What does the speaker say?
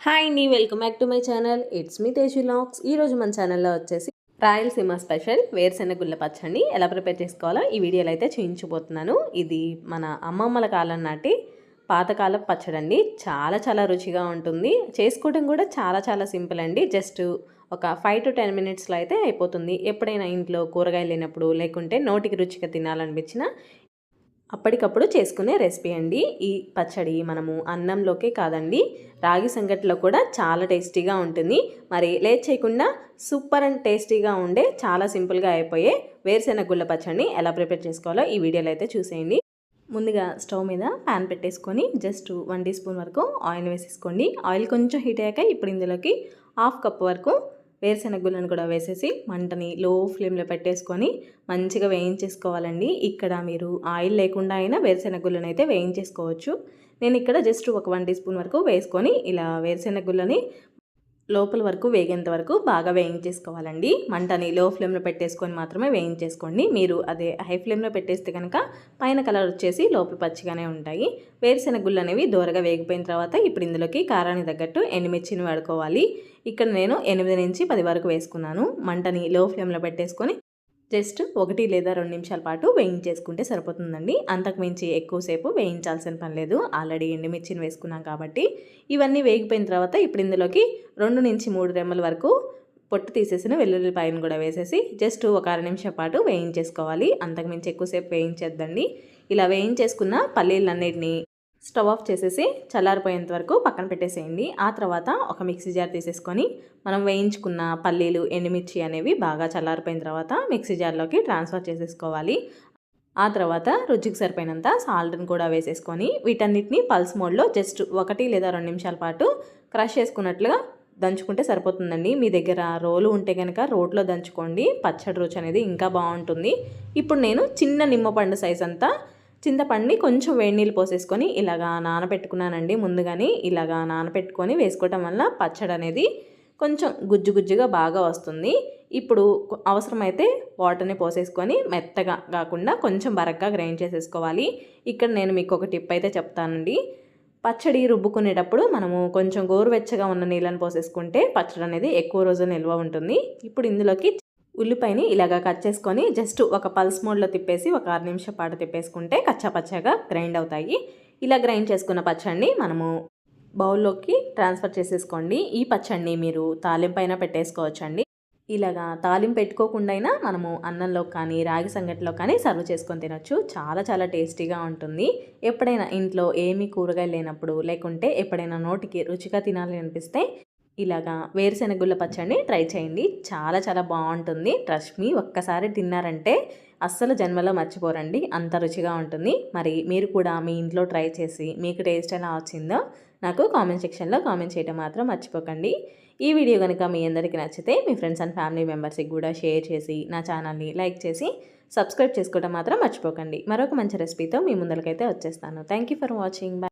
Hi అండి welcome back to my channel it's me Teju lakhs ఈరోజు మన ఛానల్లో వచ్చేసి రాయలసీమ స్పెషల్ వేరుశెనగ గుళ్ళ పచ్చడి ఎలా ప్రిపేర్ చేసుకోవాలో ఈ వీడియోలో అయితే చూపించబోతున్నాను. ఇది మన అమ్మమ్మల కాలం నాటి పాతకాల పచ్చడి అండి చాలా చాలా రుచిగా ఉంటుంది. చేసుకోవడం కూడా చాలా చాలా సింపుల్ అండి. జస్ట్ ఒక ఫైవ్ టు టెన్ మినిట్స్లో అయితే అయిపోతుంది. ఎప్పుడైనా ఇంట్లో కూరగాయలు లేనప్పుడు లేకుంటే నోటికి రుచిగా తినాలనిపించిన అప్పటికప్పుడు చేసుకునే రెసిపీ అండి. ఈ పచ్చడి మనము అన్నంలోకే కాదండి రాగి సంగటిలో కూడా చాలా టేస్టీగా ఉంటుంది. మరి లేట్ చేయకుండా సూపర్ అండ్ టేస్టీగా ఉండే చాలా సింపుల్గా అయిపోయే వేరుశెనగ గుళ్ళ పచ్చడిని ఎలా ప్రిపేర్ చేసుకోవాలో ఈ వీడియోలో అయితే చూసేయండి. ముందుగా స్టవ్ మీద ప్యాన్ పెట్టేసుకొని జస్ట్ వన్ టీ స్పూన్ వరకు ఆయిల్ వేసేసుకోండి. ఆయిల్ కొంచెం హీట్ అయ్యాక ఇప్పుడు ఇందులోకి హాఫ్ కప్ వరకు వేరుశెనగగుళ్ళను కూడా వేసేసి మంటని లో ఫ్లేమ్లో పెట్టేసుకొని మంచిగా వేయించేసుకోవాలండి. ఇక్కడ మీరు ఆయిల్ లేకుండా అయినా వేరుశెనగ అయితే వేయించేసుకోవచ్చు. నేను ఇక్కడ జస్ట్ ఒక వన్ టీ స్పూన్ వరకు వేసుకొని ఇలా వేరుశెనగగుళ్ళని లోపల వరకు వేగేంత వరకు బాగా వేయించేసుకోవాలండి. మంటని లో ఫ్లేమ్లో పెట్టేసుకొని మాత్రమే వేయించేసుకోండి. మీరు అదే హై ఫ్లేమ్లో పెట్టేస్తే కనుక పైన కలర్ వచ్చేసి లోపల పచ్చిగానే ఉంటాయి. వేరుశెనగ గుళ్ళు అనేవి దూరగా వేగిపోయిన తర్వాత ఇప్పుడు ఇందులోకి కారానికి తగ్గట్టు ఎండుమిర్చిని వాడుకోవాలి. ఇక్కడ నేను ఎనిమిది నుంచి పది వరకు వేసుకున్నాను. మంటని లో ఫ్లేమ్లో పెట్టేసుకొని జస్ట్ ఒకటి లేదా రెండు నిమిషాల పాటు వేయించేసుకుంటే సరిపోతుందండి. అంతకు మించి ఎక్కువసేపు వేయించాల్సిన పని లేదు. ఆల్రెడీ ఎండుమిర్చిని వేసుకున్నాం కాబట్టి ఇవన్నీ వేగిపోయిన తర్వాత ఇప్పుడు ఇందులోకి రెండు నుంచి మూడు రెమ్మల వరకు పొట్టు తీసేసిన వెల్లుల్లిపాయను కూడా వేసేసి జస్ట్ ఒక అర నిమిషం పాటు వేయించేసుకోవాలి. అంతకు మించి ఎక్కువసేపు వేయించేద్దండి. ఇలా వేయించేసుకున్న పల్లీలన్నిటిని స్టవ్ ఆఫ్ చేసేసి చల్లారిపోయేంత వరకు పక్కన పెట్టేసేయండి. ఆ తర్వాత ఒక మిక్సీ జార్ తీసేసుకొని మనం వేయించుకున్న పల్లీలు ఎండుమిర్చి అనేవి బాగా చల్లారిపోయిన తర్వాత మిక్సీ జార్లోకి ట్రాన్స్ఫర్ చేసేసుకోవాలి. ఆ తర్వాత రుచికి సరిపోయినంత సాల్ట్ని కూడా వేసేసుకొని వీటన్నిటిని పల్స్ మోడ్లో జస్ట్ ఒకటి లేదా రెండు నిమిషాల పాటు క్రష్ చేసుకున్నట్లుగా దంచుకుంటే సరిపోతుందండి. మీ దగ్గర రోలు ఉంటే కనుక రోట్లో దంచుకోండి. పచ్చడి రుచి అనేది ఇంకా బాగుంటుంది. ఇప్పుడు నేను చిన్న నిమ్మపండు సైజ్ అంతా చింతపండుని కొంచెం వేడి నీళ్ళు పోసేసుకొని ఇలాగా నానబెట్టుకున్నానండి. ముందుగానే ఇలాగా నానబెట్టుకొని వేసుకోవటం వల్ల పచ్చడి అనేది కొంచెం గుజ్జు గుజ్జుగా బాగా వస్తుంది. ఇప్పుడు అవసరమైతే వాటర్ని పోసేసుకొని మెత్తగా కాకుండా కొంచెం బరగ్గా గ్రైండ్ చేసేసుకోవాలి. ఇక్కడ నేను మీకు ఒక టిప్ అయితే చెప్తానండి. పచ్చడి రుబ్బుకునేటప్పుడు మనము కొంచెం గోరువెచ్చగా ఉన్న నీళ్ళని పోసేసుకుంటే పచ్చడి అనేది ఎక్కువ రోజులు నిల్వ ఉంటుంది. ఇప్పుడు ఇందులోకి ఉల్లిపాయని ఇలాగ కట్ చేసుకొని జస్ట్ ఒక పల్స్ మోడ్లో తిప్పేసి ఒక ఆరు నిమిషం పాటు తిప్పేసుకుంటే కచ్చాపచ్చగా గ్రైండ్ అవుతాయి. ఇలా గ్రైండ్ చేసుకున్న పచ్చడిని మనము బౌల్లోకి ట్రాన్స్ఫర్ చేసేసుకోండి. ఈ పచ్చడిని మీరు తాలింపైన పెట్టేసుకోవచ్చండి. ఇలాగా తాలింపు పెట్టుకోకుండా అయినా మనము అన్నంలో కానీ రాగి సంగటిలో కానీ సర్వ్ చేసుకొని తినొచ్చు. చాలా చాలా టేస్టీగా ఉంటుంది. ఎప్పుడైనా ఇంట్లో ఏమీ కూరగాయలు లేనప్పుడు లేకుంటే ఎప్పుడైనా నోటికి రుచిగా తినాలి అనిపిస్తే ఇలాగా వేరుశెనగుళ్ళ పచ్చడిని ట్రై చేయండి. చాలా చాలా బాగుంటుంది. ట్రస్ట్ మీ ఒక్కసారి తిన్నారంటే అస్సలు జన్మలో మర్చిపోరండి. అంత రుచిగా ఉంటుంది. మరి మీరు కూడా మీ ఇంట్లో ట్రై చేసి మీకు టేస్ట్ ఎలా వచ్చిందో నాకు కామెంట్ సెక్షన్లో కామెంట్ చేయడం మాత్రం మర్చిపోకండి. ఈ వీడియో కనుక మీ అందరికీ నచ్చితే మీ ఫ్రెండ్స్ అండ్ ఫ్యామిలీ మెంబర్స్కి కూడా షేర్ చేసి నా ఛానల్ని లైక్ చేసి సబ్స్క్రైబ్ చేసుకోవడం మాత్రం మర్చిపోకండి. మరొక మంచి రెసిపీతో మీ ముందరికైతే వచ్చేస్తాను. Thank for watching bye